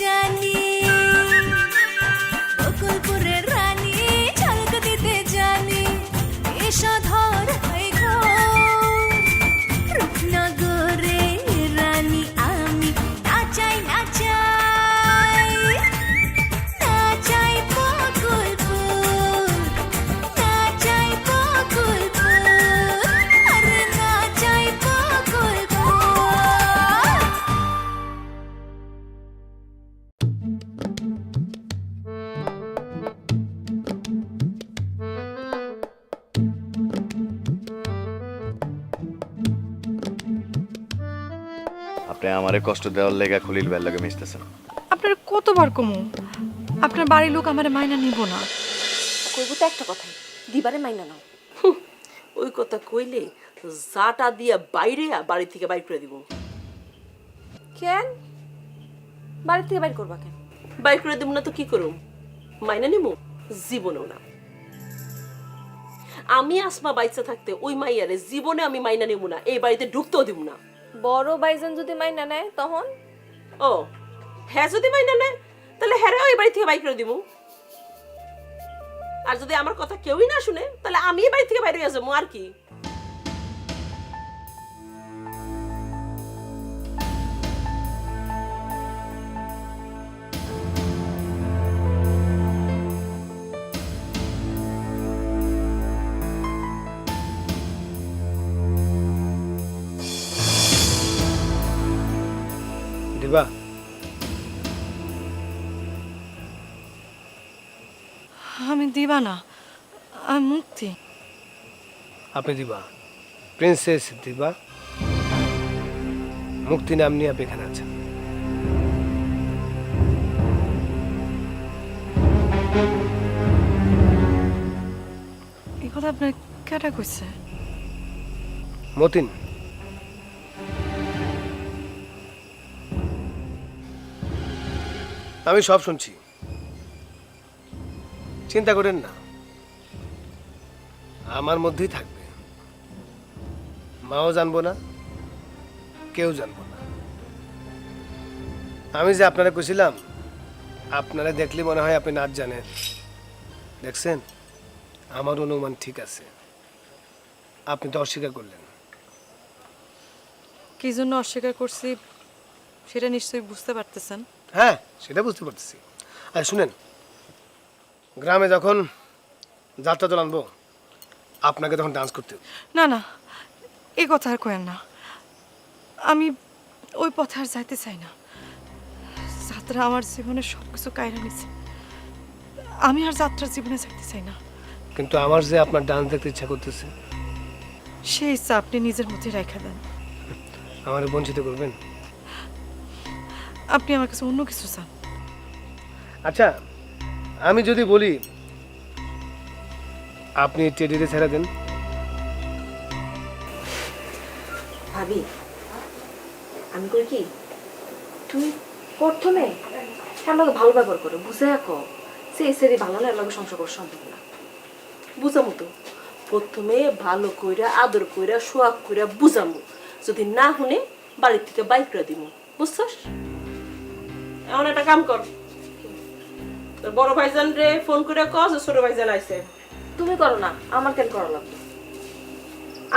জানি আমারে কষ্ট দেওয়ার লেগা খলিল ভাইয়ের লগে মিশতেছেন আপনার কতবার কমু? আপনার বাড়ির লোক আমার মাইনা নিব না। কইব তো একটা কথাই দিবারে মাইনা নাও। ওই কথা কইলে জাটা দিয়া বাইরে বাড়ি থেকে বাইর করে দিব। কেন? বাড়ি থেকে বাইর করবা কেন? বাইর করে দিব না তো কি করুম? মাইনা নিব জীবনেও না। আমি আসমা বাইচা থাকতে ওই মাইয়ারে জীবনে আমি মাইনা নিব না এই বাড়িতে ঢুকতেও দিব না। বড় বাইজন যদি মাইনা নেয়, তখন? ও হ্যাঁ যদি মাইনা নেয়, তাহলে হ্যাঁ ওই বাড়ি থেকে বাইক করে দিব আর যদি আমার কথা কেউই না শুনে, তাহলে আমি বাড়ি থেকে বাইরে যাব, আর কি? দিবা আমি দিবা না আমি মুক্তি। আপনি দিবা। প্রিন্সেস দিবা। মুক্তি নাম নিয়ে আপনি এখানে আছেন। এই কথা আপনার কেটা কইছে? মতিন। আমি সব শুনছি। চিন্তা করেন না। আমার মধ্যেই থাকবে। মাও জানব না, কেউ জানব না। আমি যে আপনারা কইছিলাম, আপনারা দেখলে মনে হয় আপনি নাচ জানেন। দেখছেন? আমার অনুমান ঠিক আছে। আপনি তো অস্বীকার করলেন। কি জন্য অস্বীকার করছি, সেটা নিশ্চয়ই বুঝতে পারতেছেন। হ্যাঁ সেটা বুঝতে পারতেছি। আর শুনেন গ্রামে যখন যাত্রা দল আনব আপনাকে তখন ডান্স করতে হবে। না না এই কথা আর কয়েন না। আমি ওই পথে আর যাইতে চাই না। যাত্রা আমার জীবনে সব কিছু কায়রা নিছে। আমি আর যাত্রার জীবনে যাইতে চাই না। কিন্তু আমার যে আপনার ডান্স দেখতে ইচ্ছা করতেছে সেই ইচ্ছা আপনি নিজের মধ্যে রেখে দেন। আমার বঞ্চিত করবেন? আপনি আমার কাছে অন্য কিছু চান। আচ্ছা আমি যদি বলি আপনি টেডিতে ছেড়ে দেন। ভাবি আমি করি কি তুমি প্রথমে আমাকে ভালো ব্যবহার করো বুঝে রাখো সে সেরি ভালো না এর লগে সংসার করা সম্ভব না। বুঝামু তো প্রথমে ভালো কইরা আদর কইরা সোয়াগ কইরা বুঝামু যদি না শুনে বাড়ির থেকে বাইক করে দিব বুঝছস? এমন একটা কাম কর। তোর বড় ভাইজান রে ফোন করে কস যে ছোট ভাইজান আইছে। তুমি করো না আমার কেন করা লাগবে?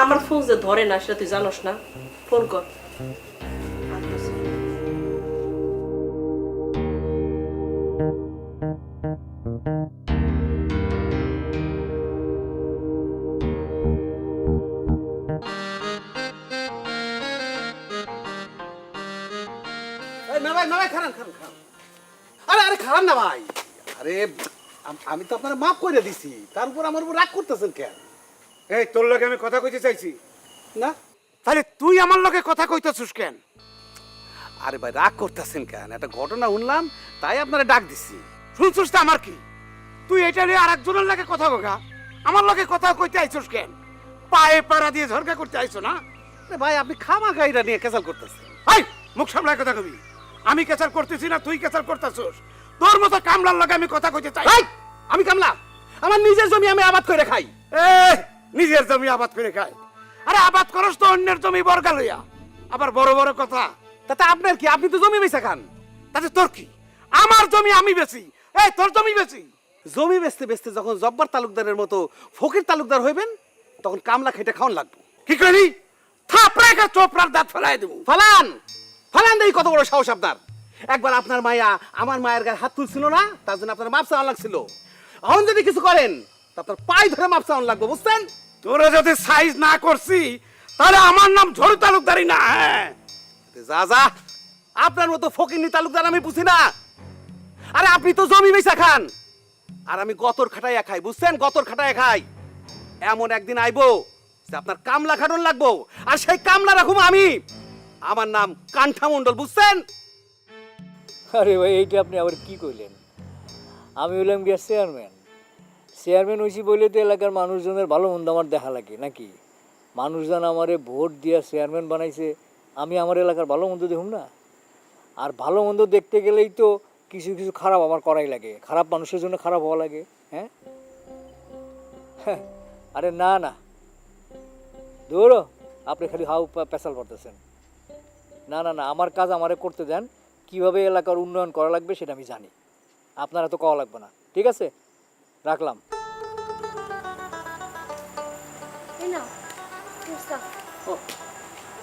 আমার ফোন যে ধরে না সেটা তুই জানোস না। ফোন কর। এই না ভাই না আরে খারান না ভাই। আরে আম- তো আপনার মাফ করে দিছি। তার উপর আমার উপর রাগ করতেছেন কেন? এই তোর লগে আমি কথা কইতে চাইছি। না? তাহলে তুই আমার লগে কথা কইতেছিস কেন? আরে ভাই রাগ করতেছেন কেন? একটা ঘটনা শুনলাম তাই আপনারা ডাক দিছি। শুনছিস তো আমার কি? তুই এটা নিয়ে আর একজনের লাগে কথা কগা আমার লগে কথা কইতে আইছস কেন? পায়ে পাড়া দিয়ে ঝরকা করতে আইছো না? আরে ভাই আপনি খামা গাইরা নিয়ে কেসাল করতেছেন। এই মুখ সামলায় কথা কবি। আমি কেচার করতেছি না তুই কেচার করতেছস। তোর মতো কামলার লগে আমি কথা কইতে চাই। আমি কামলা। আমার নিজের জমি আমি আবাদ করে খাই। এই, নিজের জমি আবাদ করে খাই। আরে আবাদ করস তো অন্যের জমি বর্গা লইয়া। আবার বড় বড় কথা। তাতে আপনার কি? আপনি তো জমি বেচা খান। তাতে তোর কি? আমার জমি আমি বেশি এই তোর জমি বেশি জমি বেচতে বেচতে যখন জব্বার তালুকদারের মতো ফকির তালুকদার হইবেন তখন কামলা খেটে খাওয়ান লাগবে। কি করি থাপড়ে কা চোপড়ার দাঁত ফেলাই দেবো। ফালান! ফালান দেই কত বড় সাহস আপনার। একবার আপনার মায়া আমার মায়ের গায়ে হাত তুলছিল না তার জন্য আপনার মাপ চাওয়ান লাগছিল। এখন যদি কিছু করেন তা আপনার পায়ে ধরে মাপ চাওয়ান লাগবে বুঝছেন? তোরা যদি সাইজ না করছি তাহলে আমার নাম ঝড়ু তালুকদারি না হ্যাঁ? যা যা। আপনার মতো ফকিরনি তালুকদার আমি বুঝি না। আরে আপনি তো জমি বেচা খান। আর আমি গতর খাটাইয়া খাই বুঝছেন? গতর খাটাইয়া খাই। এমন একদিন আইবো যে আপনার কামলা খাটন লাগবো। আর সেই কামলা রাখুম আমি। আমার নাম কান্ঠা মণ্ডল বুঝছেন? আরে ভাই এইটা আপনি আবার কি করলেন আমি হইলাম গিয়া চেয়ারম্যান চেয়ারম্যান হয়েছি বলে তো এলাকার মানুষজনের ভালো মন্দ আমার দেখা লাগে নাকি? মানুষজন আমারে ভোট দিয়া চেয়ারম্যান বানাইছে আমি আমার এলাকার ভালো মন্দ দেখুন না? আর ভালো মন্দ দেখতে গেলেই তো কিছু কিছু খারাপ আমার করাই লাগে খারাপ মানুষের জন্য খারাপ হওয়া লাগে হ্যাঁ? হ্যাঁ, আরে না না। দৌড়ো আপনি খালি হাউ পেশাল করতেছেন না না না আমার কাজ আমারে করতে দেন কীভাবে এলাকার উন্নয়ন করা লাগবে সেটা আমি জানি। আপনারা তো কওয়া লাগবে না। ঠিক আছে? রাখলাম। এই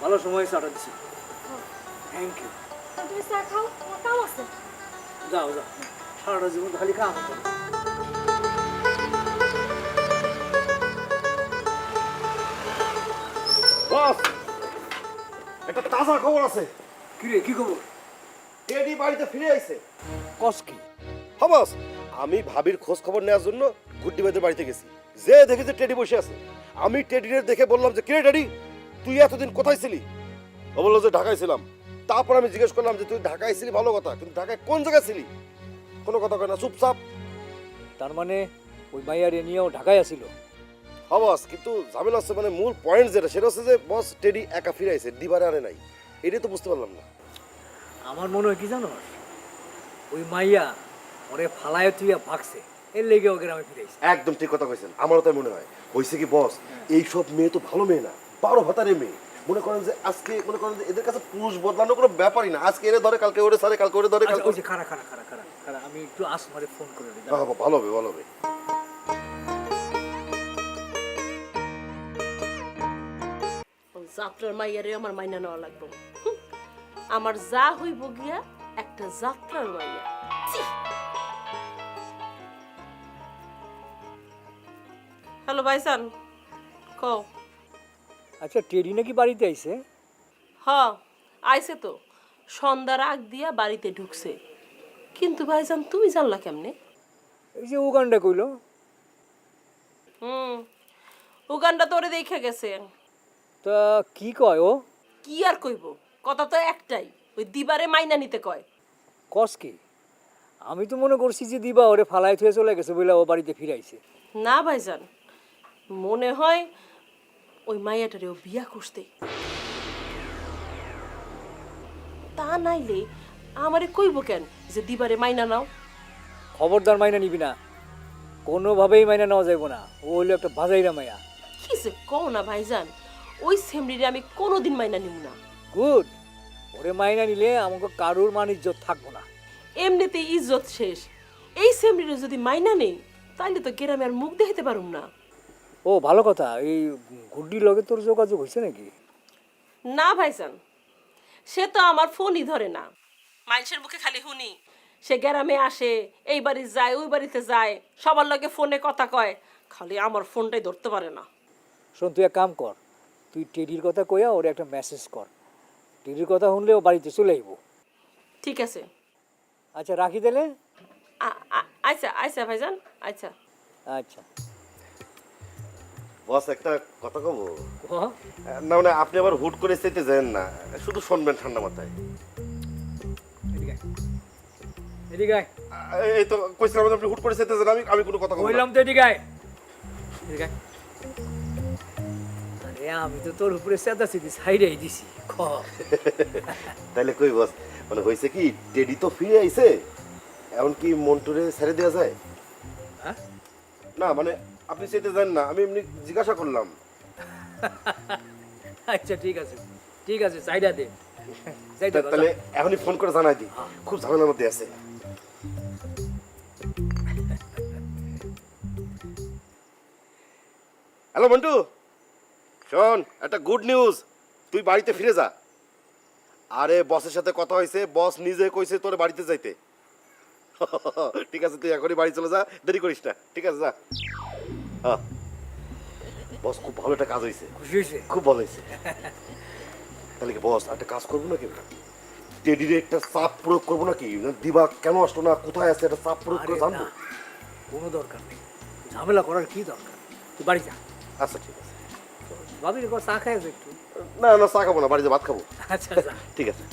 ভালো সময় অর্ডার দিচ্ছি থ্যাংক ইউ তুমি চা খাও কাম আছে? যাও যাও। সারাটা জীবন খালি কাম করো একটা তাজা খবর আছে। কি রে কি খবর? টেডি বাড়িতে ফিরে আইছে। কস কি? হবাস আমি ভাবির খোঁজ খবর নেওয়ার জন্য গুড্ডি ভাইদের বাড়িতে গেছি। যে দেখি যে টেডি বসে আছে। আমি টেডির দেখে বললাম যে কিরে টেডি তুই এতদিন কোথায় ছিলি? ও বলল যে ঢাকায় ছিলাম। তারপর আমি জিজ্ঞেস করলাম যে তুই ঢাকায় ছিলি? ভালো কথা কিন্তু ঢাকায় কোন জায়গায় ছিলি? কোনো কথা কয় না চুপচাপ। তার মানে ওই মাইয়ার এ নিয়েও ঢাকায় আসিল? হবাস কিন্তু ঝামেলা হচ্ছে মানে মূল পয়েন্ট যেটা সেটা হচ্ছে যে বস টেডি একা ফিরে আইছে দিবারে আনে নাই। এটাই তো বুঝতে পারলাম না। আমার মনে হয় কি জানো? ওই মাইয়া ওরে ফালায় তুইয়া ভাগছে। এর লেগে ওকে আমি ফিরেছি একদম ঠিক কথা কইছেন। আমারও তাই মনে হয়। হয়েছে কি বস এইসব মেয়ে তো ভালো মেয়ে না। বারো ভাতারে মেয়ে। মনে করেন যে আজকে মনে করেন যে এদের কাছে পুরুষ বদলানো কোনো ব্যাপারই না। আজকে এরে ধরে কালকে ওরে সারে কালকে ওরে ধরে আচ্ছা কালকে ওই যে খারা খারা খারা খারা খারা আমি একটু আসমারে ফোন করে দিই। হ্যাঁ, হ্যাঁ, ভালো হবে ভালো হবে। যাত্রার মাইয়ারে আমার মাইনা নেওয়া লাগবে। আমার যা হইব গিয়া একটা যাত্রার মাইয়া হ্যালো ভাইসান ক আচ্ছা টেরি নাকি বাড়িতে আইছে? হ আইছে তো। সন্ধ্যার আগ দিয়া বাড়িতে ঢুকছে। কিন্তু ভাইজান তুমি জানলা কেমনে? এই যে উগান্ডা কইলো। হুম উগানটা তোরে দেখে গেছে তা কি কয় ও? কি আর কইব? কথা তো একটাই ওই দিবারে মাইনা নিতে কয়। কস কি? আমি তো মনে করছি যে দিবা ওরে ফালাই থুয়ে চলে গেছে বলে ও বাড়িতে ফিরাইছে। না ভাইজান মনে হয় ওই মাইয়াটারেও বিয়া করতে তা নাইলে আমারে কইব কেন যে দিবারে মাইনা নাও? খবরদার মাইনা নিবি না। কোনোভাবেই মাইনা নেওয়া যাইব না। ও হলো একটা বাজাইরা মাইয়া। কি যে কও না ভাইজান ওই সেমরিরে আমি কোনোদিন মাইনা নিব না। গুড। ওরে মাইনা নিলে আমাকে কারুর মান ইজ্জত থাকব না। এমনিতে ইজ্জত শেষ। এই সেমরিরে যদি মাইনা নেই তাইলে তো গ্রামে আর মুখ দেখাতে পারুম না। ও ভালো কথা। এই গুড্ডির লগে তোর যোগাযোগ হয়েছে নাকি? না ভাইজান সে তো আমার ফোনই ধরে না। মানুষের মুখে খালি শুনি সে গ্রামে আসে এই বাড়ি যায় ওই বাড়িতে যায় সবার লগে ফোনে কথা কয় খালি আমার ফোনটাই ধরতে পারে না। শোন তুই এক কাম কর তুই টেডির কথা কইয়া ওরে একটা মেসেজ কর। টেডির কথা শুনলে ও বাড়িতে চলে আইব। ঠিক আছে। আচ্ছা রাখি দিলে আচ্ছা আচ্ছা ভাইজান আচ্ছা। আচ্ছা। বস একটা কথা কব? না মানে আপনি আবার হুট করে চাইতে যান না শুধু শুনবেন ঠান্ডা মাথায়। এদিকে এদিকে এই- তো কইছিলাম আপনি হুট করে চাইতে যান আমি আমি কোনো কথা বললাম কইলাম তো এদিকে। এদিকে আমি তো তোর উপরে চেঁদা চেঁদি সাইডাই দিছি খ তাহলে কই বস মানে হয়েছে কি টেডি তো ফিরে আইছে এখন কি মন্টুরে ছেড়ে দেওয়া যায়? হ্যাঁ? না মানে আপনি সেটা জানেন না আমি এমনি জিজ্ঞাসা করলাম। আচ্ছা ঠিক আছে ঠিক আছে সাইডা দে। তাহলে এখনই ফোন করে জানাই দি হ্যাঁ। খুব ঝামেলার মধ্যে আছে। হ্যালো মন্টু? শোন একটা গুড নিউজ তুই বাড়িতে ফিরে যা। আরে বসের সাথে কথা হয়েছে বস নিজে কইছে তোর বাড়িতে যাইতে। ঠিক আছে তুই এখনই বাড়ি চলে যা দেরি করিস না। ঠিক আছে যা। হ্যাঁ। বস খুব ভালো একটা কাজ হয়েছে খুশি হয়েছে খুব ভালো হয়েছে তাহলে কি বস একটা কাজ করব নাকি? টেডিরে একটা চাপ প্রয়োগ করব নাকি? দিবা কেন আসলো না? কোথায় আছে একটা চাপ প্রয়োগ করে জানব? কোনো দরকার নেই। ঝামেলা করার কি দরকার? তুই বাড়ি যা। আচ্ছা ঠিক আছে। ভাবির একবার চা খাই একটু। না না চা খাব না বাড়িতে ভাত খাব। আচ্ছা যা ঠিক আছে।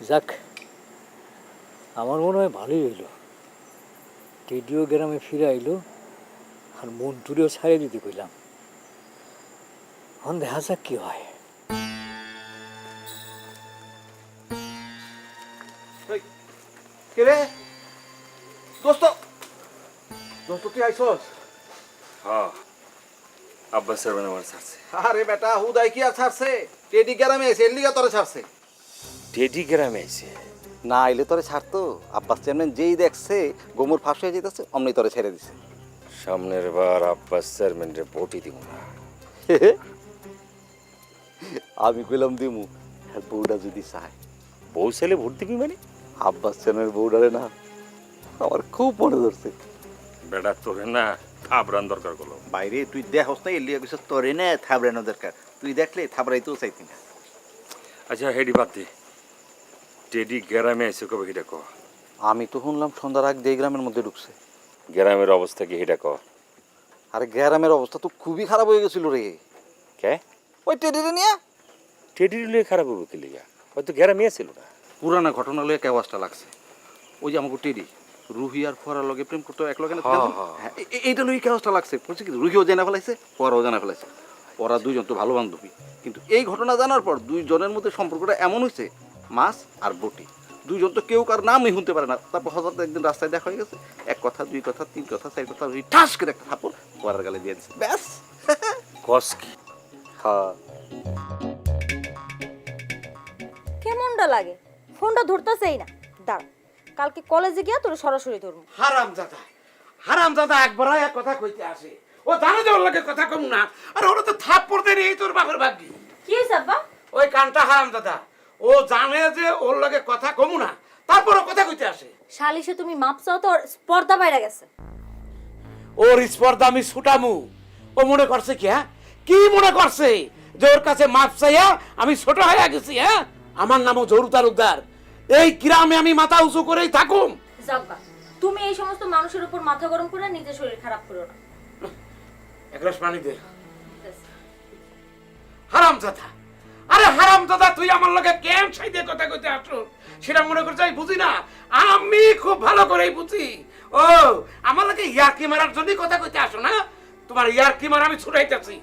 যাক আমার মনে হয় ভালোই হইল। রেডিও গ্রামে ফিরে আইলো আর মন্টুরেও ছাড়িয়ে দিতে কইলাম। এখন দেখা যাক কি হয়। কে রে? দোস্ত! দোস্ত তুই আইসস? হ্যাঁ আব্বাস স্যার আমার ছাড়ছে আরে বেটা হুদাই কি আর ছাড়ছে? টেডি গ্রামে এসে এর লিগা তোরে ছাড়ছে। টেডি গ্রামে আইছে না আইলে তোরে ছাড়তো। আব্বাস চেয়ারম্যান যেই দেখছে গোমর ফাঁস হয়ে যেতেছে অমনি তোরে ছেড়ে দিছে। সামনের বার আব্বাস চেয়ারম্যানের ভোটই দিব না। আমি কইলাম দিমু আর বউটা যদি চায়। বউ ছেলে ভোট দিবি মানে? আব্বাস চেয়ারম্যানের বউডারে না আমার খুব মনে ধরছে। বেটা তোরে না থাবরান দরকার করল। বাইরে তুই দেখস না এলিয়া কিছু তোরে না থাবড়ানো দরকার। তুই দেখলে থাবড়াইতেও চাইতি না। আচ্ছা হেডি বাদ দে। টেডি গ্রামে আইছে কবে হেডা ক? আমি তো শুনলাম সন্ধ্যার আগ দিয়ে গ্রামের মধ্যে ঢুকছে। গ্রামের অবস্থা কি হেডা ক? আরে গ্রামের অবস্থা তো খুবই খারাপ হয়ে গেছিল রে। কে? ওই টেডিরে নিয়ে? টেডির লিয়ে খারাপ হবে কি লিগা? হয়তো গ্রামে ছিল না। পুরানা ঘটনা লয়ে কেওয়াজটা লাগছে। ওই যে আমাকে টেডি রুহি আর ফোয়ারার লগে প্রেম করতে এক লগে না হ্যাঁ? হ্যাঁ। হ্যাঁ, এ- এ- এইটা লই কেওয়াজটা লাগছে। বলছি কি? রুহিও জানা ফেলাইছে ফোয়ারাও জানা ফেলাইছে। ওরা দুইজন তো ভালো বান্ধবী। কিন্তু এই ঘটনা জানার পর দুইজনের মধ্যে সম্পর্কটা এমন হয়েছে মাছ আর বটি। দুইজন তো কেউ কার নামই শুনতে পারে না। তারপর হঠাৎ একদিন রাস্তায় দেখা হয়ে গেছে এক কথা দুই কথা তিন কথা চার কথা রুহি ঠাস করে একটা থাপড় ফোয়ারার গালে দিয়ে দিচ্ছে ব্যাস। কস কি? হ্যাঁ। কেমনটা লাগে? ফোনটা ধরতেছেই না। দাঁড়া কালকে কলেজে গিয়া তোর সরাসরি ধরবো। হারাম দাদা হারাম দাদা একবার এক কথা কইতে আসে। ও জানে যে ওর লাগে কথা কম না। আর ওরা তো থাপ পড়তে নেই তোর বাপের ভাগ্যি। কি আব্বা? ওই কানটা হারাম দাদা ও জানে যে ওর লাগে কথা কমু না তারপরও কথা কইতে আসে। শালিশে তুমি মাপচাও তো ওর স্পর্ধা বাইরে গেছে। ওর স্পর্ধা আমি ছুটামু। ও মনে করছে কি হ্যাঁ? কি মনে করছে যে ওর কাছে মাপ চাইয়া আমি ছোট হয়ে গেছি হ্যাঁ? আমার নামও জরু তালুকদার এই গ্রামে আমি মাথা উঁচু করেই থাকুম। তুমি এই সমস্ত মানুষের উপর মাথা গরম করে নিজের শরীর খারাপ করো না। এক গ্লাস পানি দে। হারাম দাদা আরে হারাম দাদা তুই আমার লগে কেন সাইদে কথা কইতে আসো সেটা মনে করছে আমি বুঝি না? আমি খুব ভালো করেই বুঝি। ও আমার লগে ইয়ারকি মারার জন্যই কথা কইতে আসো না? তোমার ইয়ারকি মারা আমি ছুটাইতেছি।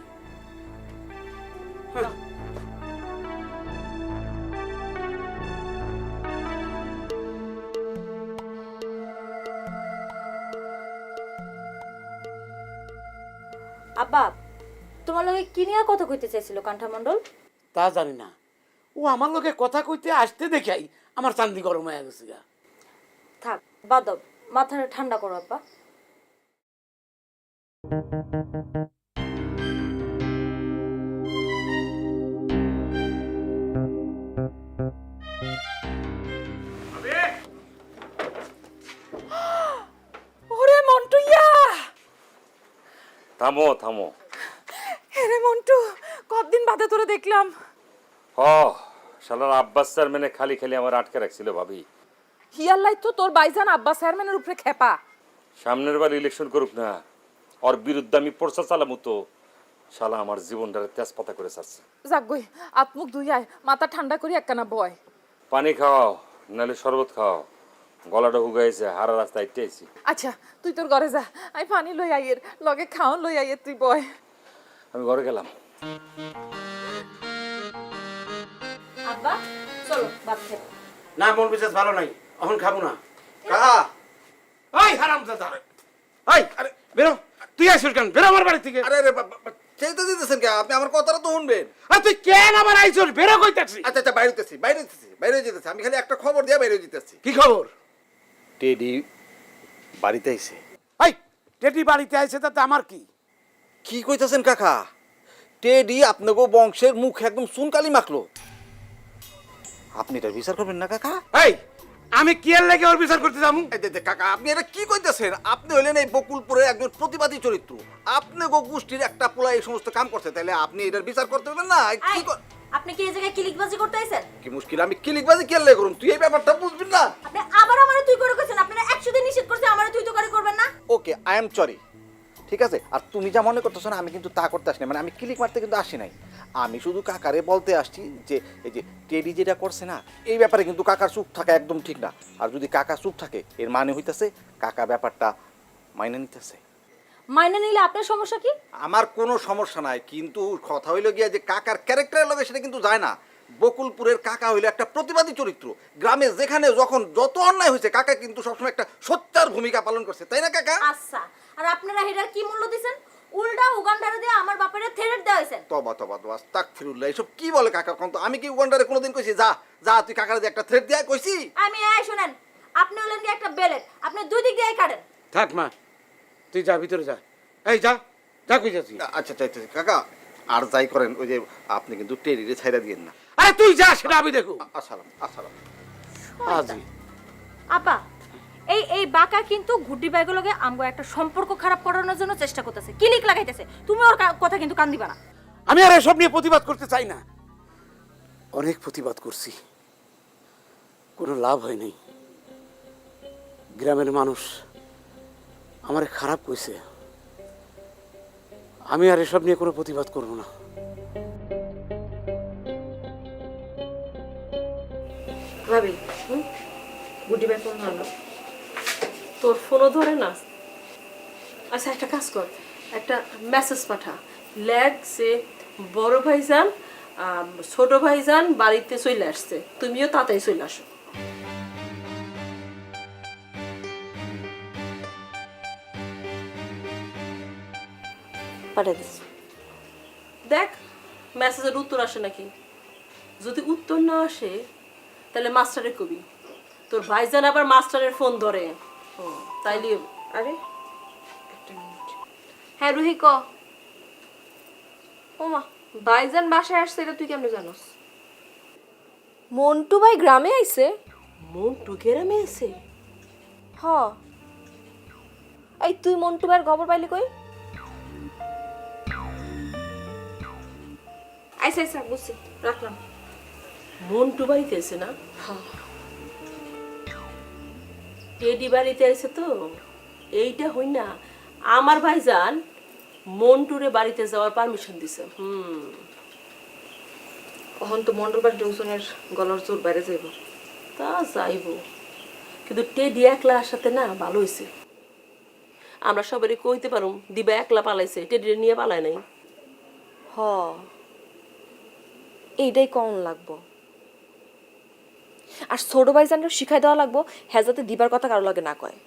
আব্বা তোমার লগে কি নিয়ে কথা কইতে চাইছিল কান্ঠামণ্ডল তা জানি না। ও আমার লগে কথা কইতে আসতে দেখাই আমার চান্দি গরম হয়ে গেছে গা। থাক বাদ মাথাটা ঠান্ডা করো আব্বা। থামো থামো। রে মন্টু কতদিন বাদে তোরে দেখলাম। হ শালার আব্বাস চেয়ারম্যানে খালি খালি আমার আটকে রাখছিল ভাবি। হিয়াল্লাই তো তোর বাইজান আব্বা চেয়ারম্যানের উপরে খেপা। সামনের বার ইলেকশন করুক না ওর বিরুদ্ধে আমি প্রচার চালামু তো। শালা আমার জীবনটারে তেজপাতা করে ছাড়ছে। যাক গই আত্মুখ আয় মাথা ঠান্ডা করি একখানা বয়। পানি খাও নাহলে শরবত খাও গলাটা হুগাইছে হারা রাস্তা আইতেছি। আচ্ছা তুই তোর ঘরে যা আমি পানি লই আইয়ের লগে খাওয়ান লই আইয়ের তুই বয়। আমি ঘরে গেলাম। আব্বা চলো ভাত খেতে না মন বিশেষ ভালো নাই এখন খাব না। কাহা ওই হারাম দাদা ওই আরে বেরো। তুই আসিস কেন? বেরো আমার বাড়ি থেকে। আরে আরে চাইতে দিতেছেন কে? আপনি আমার কথাটা তো শুনবেন। আর তুই কেন আমার আইসোর? বেরো কইতাছি। আচ্ছা আচ্ছা বাইরে যেতেছি বাইরে যেতেছি বাইরে যেতেছি আমি খালি একটা খবর দিয়ে বাইরে যেতেছি কি খবর? টেডি বাড়িতে আইছে। এই টেডি বাড়িতে আইছে তাতে আমার কি? কি কইতাছেন কাকা? টেডি আপনাকে বংশের মুখ একদম সুনকালি মাখলো। আপনি এটা বিচার করবেন না কাকা? এই আমি কি এর লেগে ওর বিচার করতে যাব? এই দে- দে, কাকা আপনি এটা কি কইতেছেন? আপনি হলেন এই বকুলপুরের একজন প্রতিবাদী চরিত্র। আপনি গো গোষ্ঠীর একটা পোলা এই সমস্ত কাম করছে তাহলে আপনি এটার বিচার করতে পারবেন না? কি কর- আপনি কি এই জায়গায় ক্লিকবাজি করতে আইছেন? কি মুশকিল আমি কিলিকবাজি কেলে করুন তুই এই ব্যাপারটা বুঝবি না। আপনি আবার আমারে তুই করে কইছেন আপনারা 100 দিন নিষেধ করছে আমারে তুই তো করে করবেন না। ওকে আই এম সরি ঠিক আছে? আর তুমি যা মনে করতেছো না আমি কিন্তু তা করতে আসি না মানে আমি ক্লিক মারতে কিন্তু আসি নাই। আমি শুধু কাকারে বলতে আসছি যে এই যে টেডি যেটা করছে না এই ব্যাপারে কিন্তু কাকার চুপ থাকা একদম ঠিক না। আর যদি কাকা চুপ থাকে এর মানে হইতাছে কাকা ব্যাপারটা মাইনে নিতেছে। মাইনে নিলে আপনার সমস্যা কি? আমার কোনো সমস্যা নাই কিন্তু কথা হইল গিয়া যে কাকার ক্যারেক্টারের লগে সেটা কিন্তু যায় না। বকুলপুরের কাকা হইল একটা প্রতিবাদী চরিত্র। গ্রামে যেখানে যখন যত অন্যায় হয়েছে কাকা কিন্তু সবসময় একটা সত্যার ভূমিকা পালন করছে। তাই না কাকা? আচ্ছা আর আপনারা হেডার কি মূল্য দিছেন? উল্টা উগান্ডারে দিয়ে আমার বাপেরে থেরেট দেওয়া হয়েছে তবা তবা তবা তাক ফিরুল্লাহ এসব কি বলে কাকা কোন তো? আমি কি উগান্ডারে কোনোদিন কইছি যা যা তুই কাকারে দিয়ে একটা থ্রেড দিয়া কইছি? আমি এই শুনেন আপনি হলেন কি একটা বেলেট আপনি দুই দিক দিয়ে কাটেন। থাক মা তুই যা ভিতরে যা। এই যা যা কই যাচ্ছি আচ্ছা চাইতেছি কাকা আর যাই করেন ওই যে আপনি কিন্তু টেরিরে ছাইরা দিয়েন না। আরে তুই যা সেটা আমি দেখো। আসসালাম আসসালাম। আজি। আপা এই এই বাকা কিন্তু ঘুড্ডি বাইগুলোকে আমগো একটা সম্পর্ক খারাপ করানোর জন্য চেষ্টা করতেছে। কিলিক লাগাইতেছে। তুমি ওর কথা কিন্তু কান দিবা না। আমি আর এসব নিয়ে প্রতিবাদ করতে চাই না। অনেক প্রতিবাদ করছি। কোনো লাভ হয় নাই। গ্রামের মানুষ আমারে খারাপ কইছে। আমি আর এসব নিয়ে কোনো প্রতিবাদ করব না। ভাবি গুড্ডি ভাই ফোন তোর ফোনও ধরে না? আচ্ছা একটা কাজ কর। একটা মেসেজ পাঠা। লেগ সে বড় ভাইজান ছোট ভাইজান বাড়িতে চলে আসছে। তুমিও তাড়াতাড়ি চলে আসো। পাঠিয়ে দিস দেখ মেসেজের উত্তর আসে নাকি? যদি উত্তর না আসে তাহলে মাস্টারে কবি। তোর ভাইজান আবার মাস্টারের ফোন ধরে। ও, তাইলে আরে হ্যাঁ রুহি ক। ওমা ভাইজান বাসায় আসছে এটা তুই কেমনে জানোস? মন্টু ভাই গ্রামে আইছে? মন্টু গ্রামে এসে হ। এই তুই মন্টু ভাইয়ের খবর পাইলি কই? আইসা আইসা বুঝছি রাখলাম। মন্টু বাড়িতে এসে না? টেডি বাড়িতে এসে তো? এইটা হই না আমার ভাইজান মন্টুরে বাড়িতে যাওয়ার পারমিশন দিছে। হুম। তখন তো মন্ডল বাড়ি জংশনের গলার জোর বাইরে যাইব। তা যাইব। কিন্তু টেডি একলা সাথে না ভালো হয়েছে আমরা সবারই কইতে পারুম দিবা একলা পালাইছে টেডিরে নিয়ে পালায় নাই। হ এইটাই কম লাগবো। আর ছোট ভাইজানকে শিখাই দেওয়া লাগবো হ্যাঁ যাতে দিবার কথা কারও লাগে না কয়।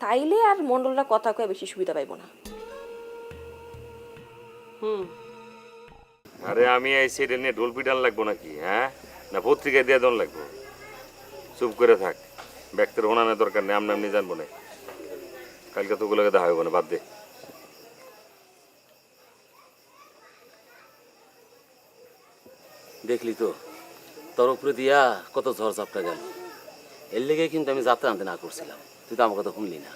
তাইলে আর মন্ডলরা কথা কয়ে বেশি সুবিধা পাইব না। হুম। আরে আমি আইসি এটা নিয়ে ঢোল পিটান লাগবো নাকি হ্যাঁ? না পত্রিকায় দিয়ে দন লাগবো? চুপ করে থাক ব্যক্তির হোনানের দরকার নেই আমনি আমনি জানব না। কালকে তো ওগুলোকে দেখা হইব না বাদ দে। দেখলি তো? তোর উপরে দিয়া কত ঝড় ঝাপটা গেল। এর লেগে কিন্তু আমি যাত্রা আনতে না করছিলাম। তুই তো আমার কথা শুনলি না।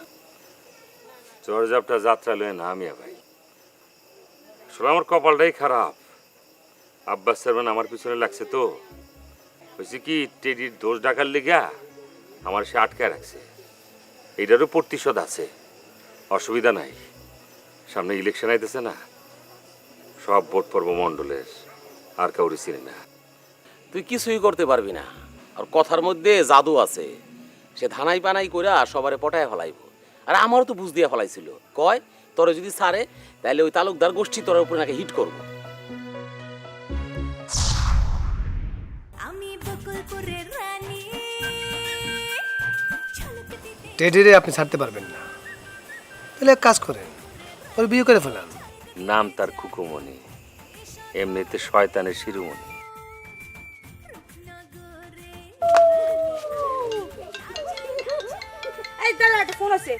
ঝড় ঝাপটা যাত্রা লয়ে না আমি ভাই। আসলে আমার কপালটাই খারাপ। আব্বাস চেয়ারম্যান আমার পিছনে লাগছে তো। হয়েছে কি, টেডির দোষ ডাকার লেগা আমার সে আটকায় রাখছে। এটারও প্রতিশোধ আছে। অসুবিধা নাই। সামনে ইলেকশন আইতেছে না। সব ভোট পর্ব মণ্ডলের। আর কাউরি চিনি না। তুই কিছুই করতে পারবি না। আর কথার মধ্যে জাদু আছে। সে ধানাই পানাই করে সবারে পটায় ফেলাইব। আর আমারও তো বুঝ দিয়ে ফলাইছিল। কয় তোরে যদি ছাড়ে তাহলে ওই তালুকদার গোষ্ঠী তোর উপরে নাকি হিট করব। টেডিরে আপনি ছাড়তে পারবেন না। তাহলে এক কাজ করেন ওর বিয়ে করে ফেলান। নাম তার খুকুমণি। এমনিতে শয়তানের শিরোমণি। এই দাঁড়া একটা ফোন আছে।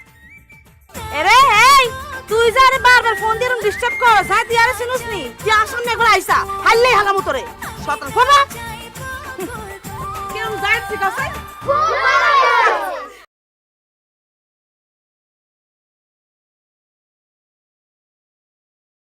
এই তুই যা আরে বারবার ফোন দিয়ে ডিস্টার্ব কর সাই তুই আরে শুনুস নি? তুই আসন না করে আইসা হাল্লেই হালাম তোরে। শতান ফোন কেমন যায় ঠিক আছে